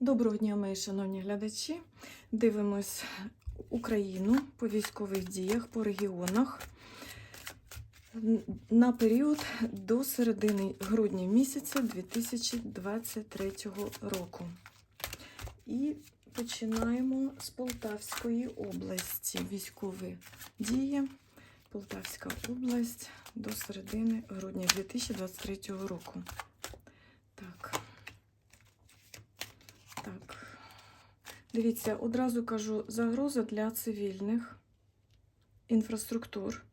Доброго дня, мої шановні глядачі. Дивимось Україну по військових діях, по регіонах на період до середини грудня місяця 2023 року. І починаємо з Полтавської області. Військові дії. Полтавська область до середини грудня 2023 року. Так. Так. Дивіться, одразу кажу, загроза для цивільних інфраструктур.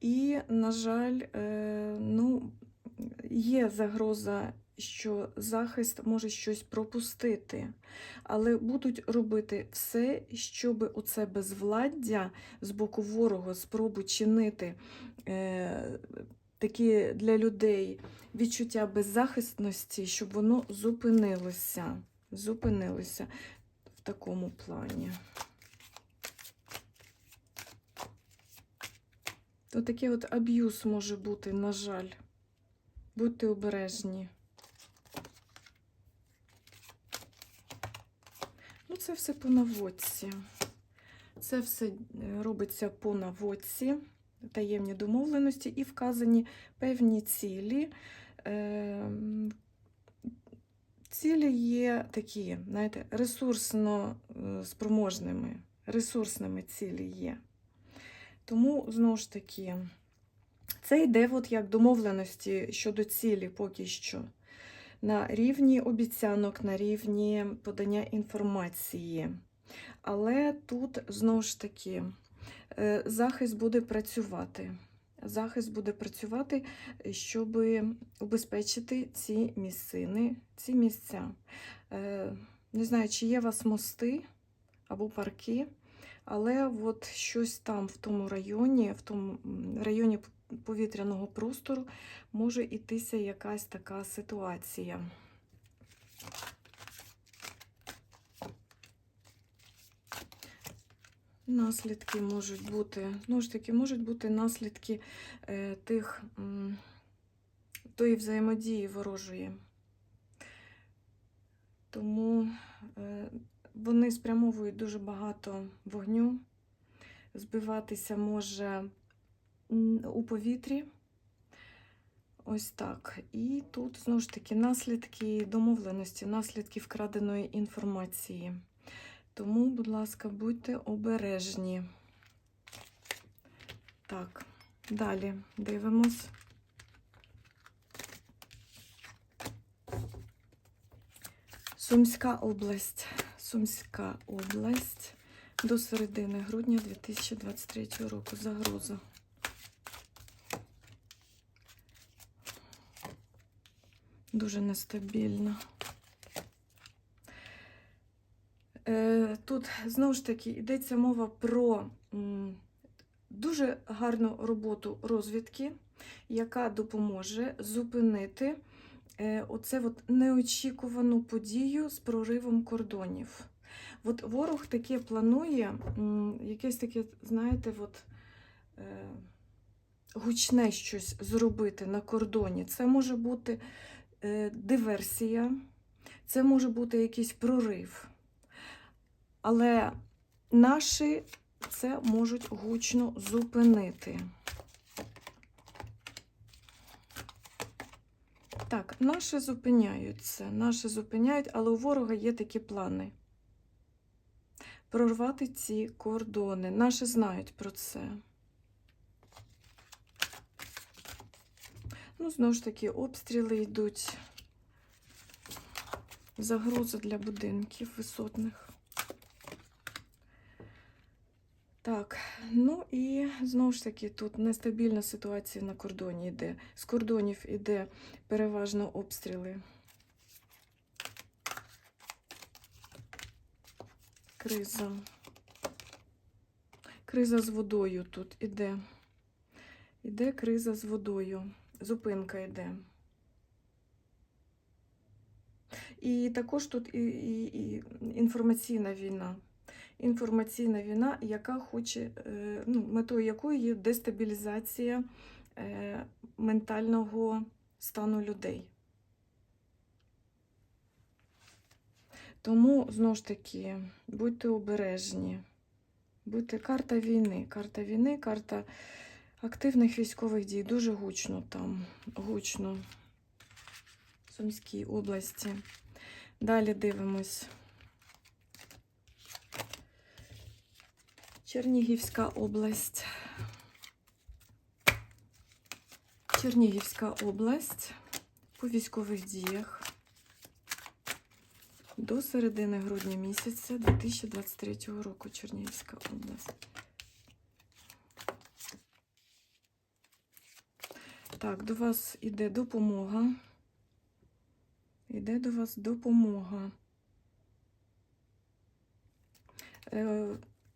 І, на жаль, е, ну, є загроза, що захист може щось пропустити, але будуть робити все, щоб оце безвладдя з боку ворога, спробу чинити е, такі для людей відчуття беззахисності, щоб воно зупинилося. Зупинилося в такому плані. То такий от аб'юз може бути, на жаль. Будьте обережні. Ну, це все по наводці. Це все е, робиться по наводці, таємні домовленості і вказані певні цілі. Е, Цілі є такі, знаєте, ресурсно е, спроможними, ресурсними цілі є. Тому, знову ж таки, це йде от як домовленості щодо цілі поки що. На рівні обіцянок, на рівні подання інформації. Але тут, знову ж таки, захист буде працювати. Захист буде працювати, щоб убезпечити ці місцини, ці місця. Е, Не знаю, чи є у вас мости або парки, але от щось там в тому районі, в тому районі повітряного простору може ітися якась така ситуація. Наслідки можуть бути, знову ж таки, можуть бути наслідки е, тих м, тої взаємодії ворожої. Тому е, вони спрямовують дуже багато вогню, збиватися може у повітрі. Ось так. І тут знову ж таки наслідки домовленості, наслідки вкраденої інформації. Тому, будь ласка, будьте обережні. Так, далі дивимось. Сумська область. Сумська область до середини грудня 2023 року. Загроза. Дуже нестабільна. Е, Тут знову ж таки йдеться мова про дуже гарну роботу розвідки, яка допоможе зупинити е, оце от неочікувану подію з проривом кордонів. От ворог таке планує, якесь таке, знаєте, от, е, гучне щось зробити на кордоні. Це може бути е, диверсія, це може бути якийсь прорив. Але наші це можуть гучно зупинити. Так, наші зупиняються, наші зупиняють, але у ворога є такі плани. Прорвати ці кордони. Наші знають про це. Ну, знову ж таки, обстріли йдуть. Загроза для будинків висотних. Так, ну і знову ж таки, тут нестабільна ситуація на кордоні йде. З кордонів іде переважно обстріли. Криза. Криза з водою тут іде. Іде криза з водою. Зупинка йде. І також тут і, і, і інформаційна війна. Інформаційна війна, яка хоче, е, ну, метою якої є дестабілізація е, ментального стану людей. Тому, знову ж таки, будьте обережні. Будьте карта війни. Карта війни, карта активних військових дій. Дуже гучно там. Гучно. В Сумській області. Далі дивимось. Чернігівська область. Чернігівська область по військових діях до середини грудня місяця 2023 року Чернігівська область. Так, до вас іде допомога. Іде до вас допомога.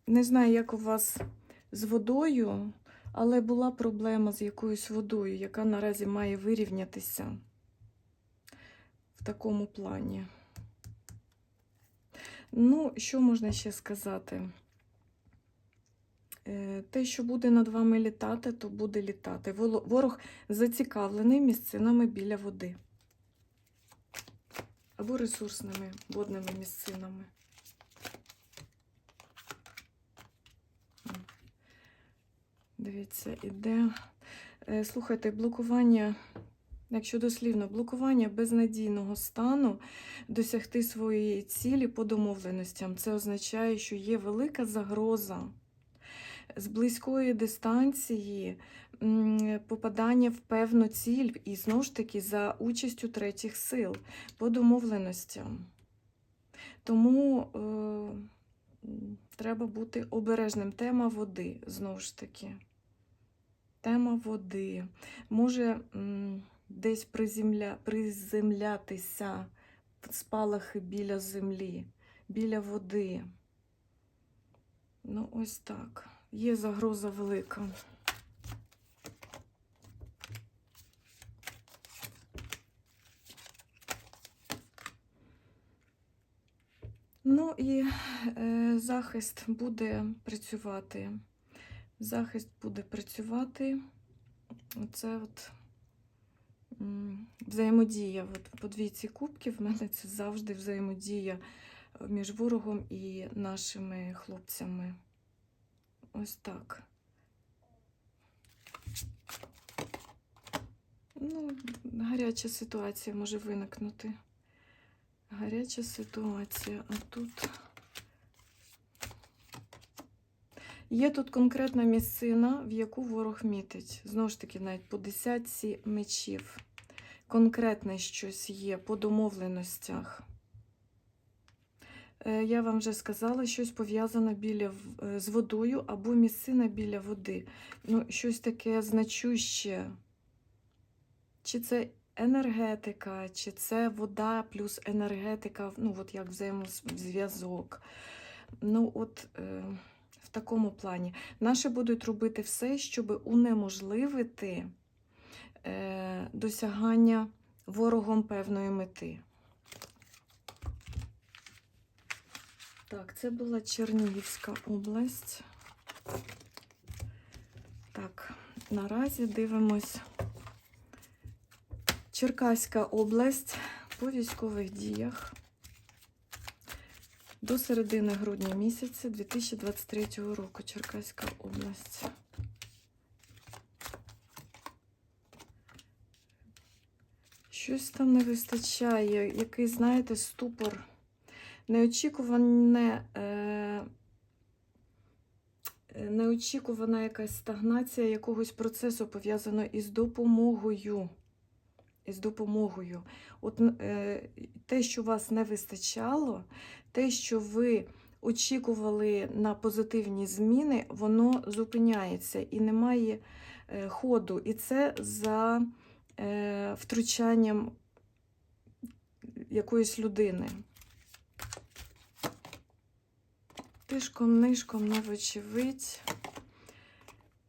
Не знаю, як у вас з водою, але була проблема з якоюсь водою, яка наразі має вирівнятися в такому плані. Ну, що можна ще сказати? Е, Те, що буде над вами літати, то буде літати. Ворог зацікавлений місцинами біля води. Або ресурсними водними місцинами. Дивіться, іде. Е, Слухайте, блокування, якщо дослівно, блокування безнадійного стану досягти своєї цілі по домовленостям. Це означає, що є велика загроза з близької дистанції попадання в певну ціль і знову ж таки за участю третіх сил по домовленостям. Тому е, треба бути обережним. Тема води, знову ж таки. Тема води. Може десь приземля... приземлятися спалахи біля землі, біля води. Ну, ось так. Є загроза велика. Ну і е, захист буде працювати. Захист буде працювати. Оце от взаємодія. От по двійці кубків в мене це завжди взаємодія е, між ворогом і нашими хлопцями. Ось так. Ну, гаряча ситуація може виникнути. Гаряча ситуація, а тут. Є тут конкретна місцина, в яку ворог мітить. Знову ж таки, навіть по десятці мечів. Конкретне щось є по домовленостях. Е, Я вам вже сказала, щось пов'язане біля е, з водою або місцина біля води. Ну, щось таке значуще. Чи це енергетика, чи це вода плюс енергетика, ну, от як взаємозв'язок. Ну, от е, в такому плані. Наші будуть робити все, щоб унеможливити е, досягання ворогом певної мети. Так, це була Чернігівська область. Так, наразі дивимось. Черкаська область по військових діях до середини грудня місяця 2023 року. Черкаська область. Щось там не вистачає, якийсь, знаєте, ступор, неочікуване, е, е, неочікувана якась стагнація якогось процесу пов'язано із допомогою. Із допомогою. От е, те, що вас не вистачало, те, що ви очікували на позитивні зміни, воно зупиняється і немає е, ходу. І це за е, втручанням якоїсь людини. Тишком, нишком, не вочевидь.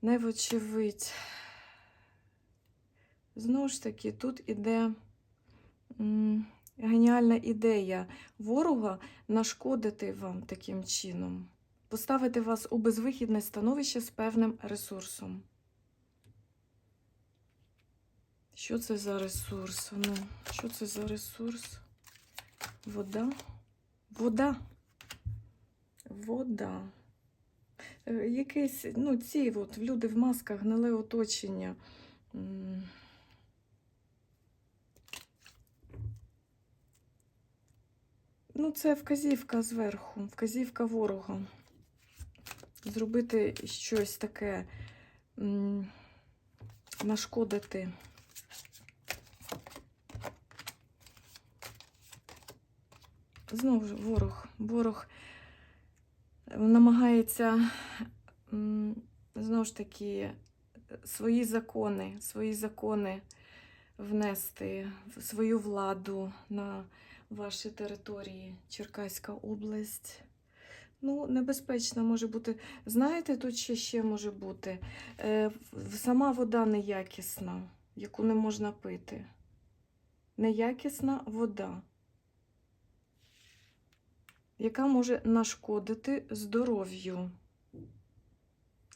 Не вочевидь. Знову ж таки, тут іде геніальна ідея ворога нашкодити вам таким чином, поставити вас у безвихідне становище з певним ресурсом. Що це за ресурс? Ну, що це за ресурс? Вода. Вода. Вода. Е, Якесь, ну, ці от, люди в масках, гниле оточення. Ну, це вказівка зверху, вказівка ворога. Зробити щось таке, нашкодити. Знову ж ворог. Ворог намагається знову ж таки свої закони, свої закони внести в свою владу на ваші території, Черкаська область. Ну, небезпечно може бути. Знаєте, тут ще, ще може бути е, сама вода неякісна, яку не можна пити. Неякісна вода, яка може нашкодити здоров'ю.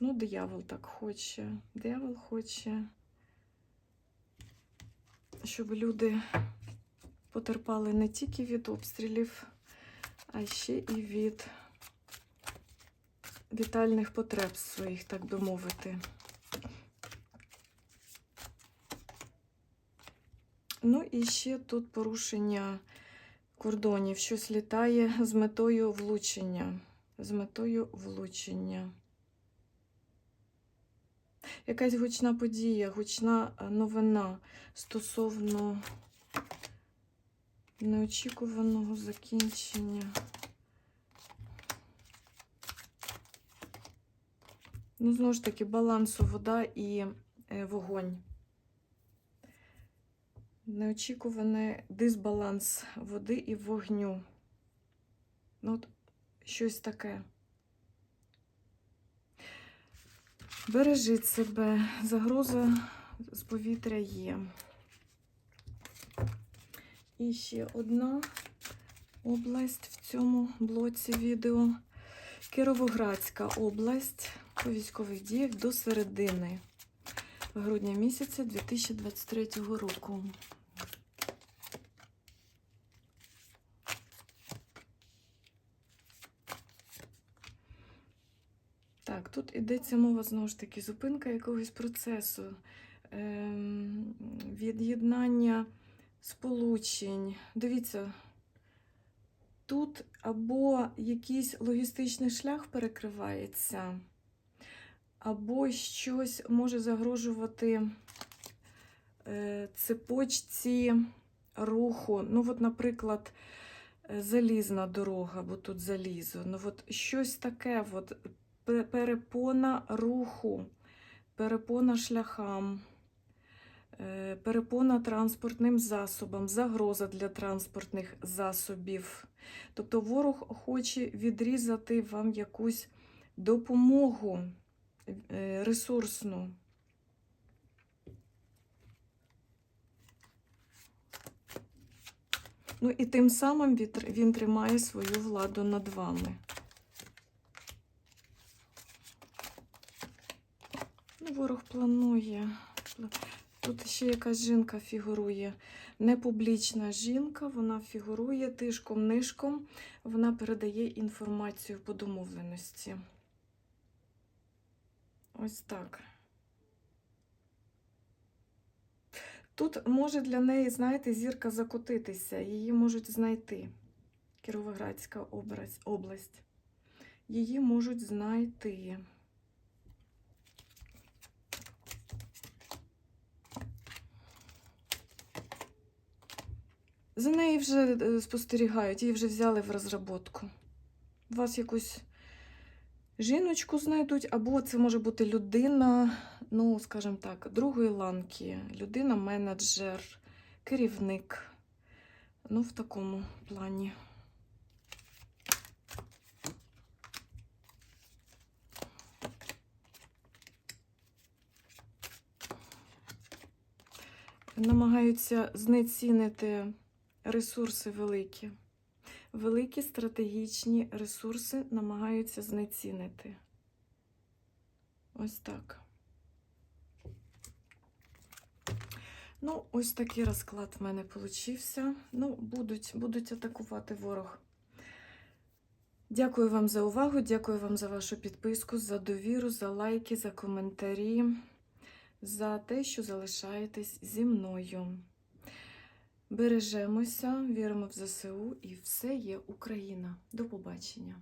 Ну, диявол так хоче. Диявол хоче, щоб люди потерпали не тільки від обстрілів, а ще і від вітальних потреб своїх, так би мовити. Ну і ще тут порушення кордонів. Щось літає з метою влучення. З метою влучення. Якась гучна подія, гучна е, новина стосовно неочікуваного закінчення. Ну, знову ж таки, балансу вода і е, вогонь. Неочікуваний дисбаланс води і вогню. Ну, от щось таке. Бережіть себе, загроза з повітря є. І ще одна область в цьому блоці відео. Кіровоградська область по військових діях до середини грудня місяця 2023 року. Так, тут йдеться мова знову ж таки зупинка якогось процесу, ем, від'єднання сполучень. Дивіться, тут або якийсь логістичний шлях перекривається, або щось може загрожувати е, цепочці руху. Ну, от, наприклад, е, залізна дорога, бо тут залізо. Ну, от щось таке, от, перепона руху, перепона шляхам. Е, Перепона транспортним засобам, загроза для транспортних засобів. Тобто ворог хоче відрізати вам якусь допомогу е, ресурсну. Ну і тим самим він тримає свою владу над вами. Ну, ворог планує. Тут ще якась жінка фігурує. Непублічна жінка, вона фігурує тишком-нишком, вона передає інформацію по домовленості. Ось так. Тут може для неї, знаєте, зірка закотитися, її можуть знайти. Кіровоградська область. Її можуть знайти. За нею вже е, спостерігають, її вже взяли в розробку. Вас якусь жіночку знайдуть, або це може бути людина, ну, скажімо так, другої ланки, людина-менеджер, керівник. Ну, в такому плані. Намагаються знецінити ресурси великі. Великі стратегічні ресурси намагаються знецінити. Ось так. Ну, ось такий розклад в мене получився. Ну, будуть, будуть атакувати ворог. Дякую вам за увагу, дякую вам за вашу підписку, за довіру, за лайки, за коментарі, за те, що залишаєтесь зі мною. Бережемося, віримо в ЗСУ і все є Україна. До побачення!